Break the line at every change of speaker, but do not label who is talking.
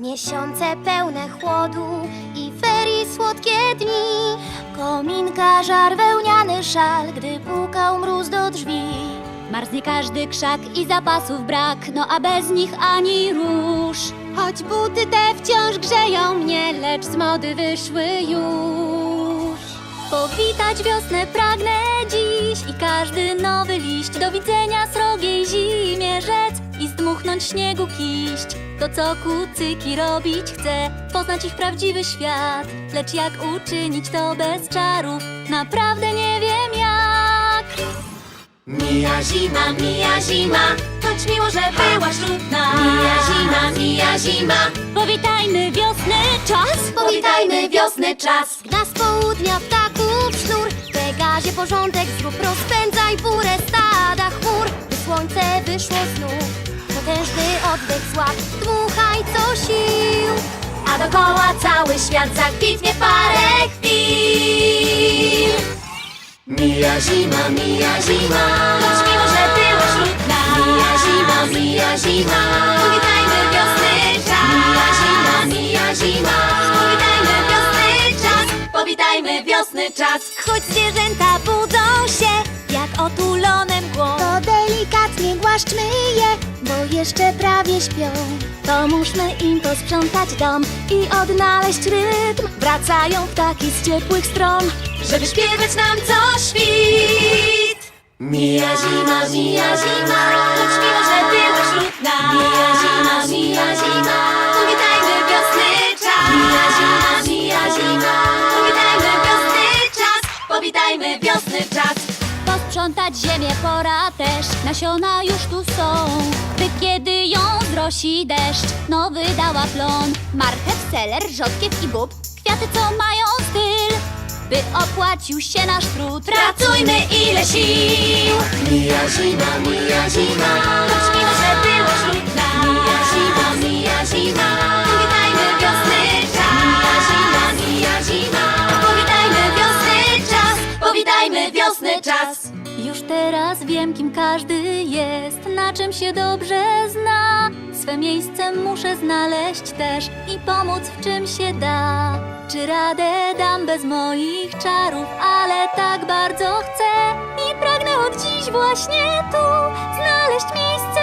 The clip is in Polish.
Miesiące pełne chłodu i ferii słodkie dni. Kominka żar wełniany szal, gdy pukał mróz do drzwi.
Marznie każdy krzak i zapasów brak, no a bez nich ani róż. Choć buty te wciąż grzeją mnie, lecz z mody wyszły już. Powitać wiosnę pragnę dziś i każdy nowy liść do widzenia i śniegu kiść. To co kucyki robić chcę, poznać ich prawdziwy świat, lecz jak uczynić to bez czarów, naprawdę nie wiem jak.
Mija zima, mija zima, choć miło, że była ślubna. Mija zima, mija zima,
Powitajmy wiosny czas!
powitajmy wiosny czas.
Gna z południa ptaków sznur, Pegazie porządek zrób, rozpędzaj burę stada chmur, by słońce wyszło znów. Potężny oddech złap, dmuchaj co sił.
A dookoła cały świat zakwitnie parę chwil. Mija zima, mija zima, choć miło, że była ślubna. Mija zima, mija zima, powitajmy wiosny czas. Mija zima, mija zima, powitajmy wiosny czas. Powitajmy wiosny czas.
Choć zwierzęta budzą się, jak otulone mgłą
To delikatnie głaszczmy je, jeszcze prawie śpią.
Pomóżmy im posprzątać dom i odnaleźć rytm Wracają ptaki z ciepłych stron
żeby śpiewać nam co świt. Mija zima, mija zima,
Posprzątać ziemię pora też. Nasiona już tu są. By kiedy ją zrosi deszcz Nowy dała plon. Marchew, seler, rzodkiew i bób. Kwiaty co mają styl By opłacił się nasz trud.
Pracujmy ile sił. Mija zima, mija zima, choć miło, że była ślubna. Mija zima, mija zima, Powitajmy wiosny czas.
Już teraz wiem, kim każdy jest, na czym się dobrze zna. Swe miejsce muszę znaleźć też i pomóc w czym się da. Czy radę dam bez moich czarów, ale tak bardzo chcę i pragnę od dziś właśnie tu znaleźć miejsce